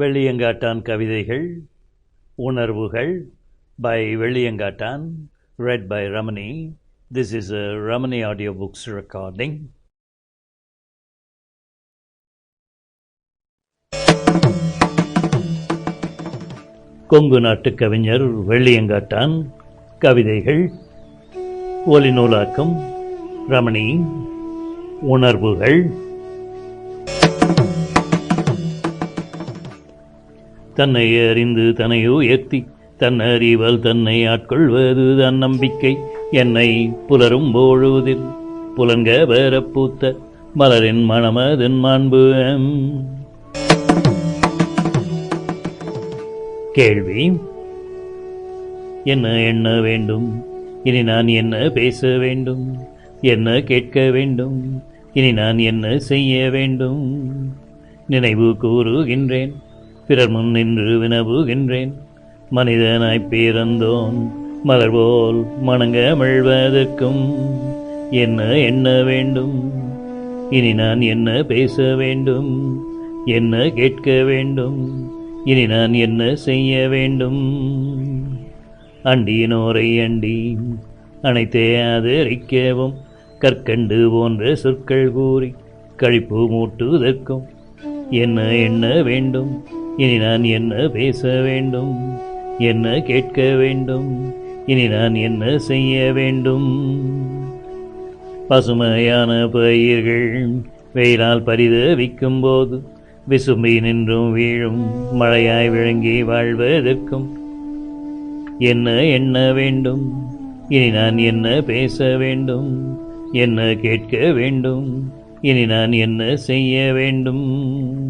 வெள்ளியங்காட்டான் கவிதைகள் உணர்வுகள் by Velliangattan read by Ramani This is a Ramani books recording. Kongu நாட்டு கவிஞர் வெள்ளியங்காட்டான் கவிதைகள் ஒலி நூலாக்கம் ரமணி உணர்வுகள் தன்னை அறிந்து தன்னை உயர்த்தி தன்னறிவல் தன்னை ஆட்கொள்வது தன் நம்பிக்கை. என்னை புலரும் பொழுதில் புலன்க வேறப்பூத்த மலரின் மணமதன் மாண்பு கேள்வி என்ன எண்ண வேண்டும்? இனி நான் என்ன பேச வேண்டும்? என்ன கேட்க வேண்டும்? இனி நான் என்ன செய்ய வேண்டும்? நினைவு கூறுகின்றேன். பிறர் முன் நின்று வினவுகின்றேன். மனிதனாய் பிறந்தோன் மலர் போல் மணங்கமிழ்வதற்கும் என்ன என்ன வேண்டும்? இனி நான் என்ன பேச வேண்டும்? என்ன கேட்க வேண்டும்? இனி நான் என்ன செய்ய வேண்டும்? அண்டியினோரை அண்டி அனைத்தே ஆதரிக்கவும் கற்கண்டு போன்ற சொற்கள் கூறி கழிப்பு மூட்டுவதற்கும் என்ன என்ன வேண்டும்? இனி நான் என்ன பேச வேண்டும்? என்ன கேட்க வேண்டும்? இனி நான் என்ன செய்ய வேண்டும்? பசுமையான பயிர்கள் வெயிலால் பரிதவிக்கும் போது விசும்பி நின்றும் வீழும் மழையாய் விளங்கி வாழ்வதற்கும் என்ன எண்ண வேண்டும்? இனி நான் என்ன பேச வேண்டும்? என்ன கேட்க வேண்டும்? இனி நான் என்ன செய்ய வேண்டும்?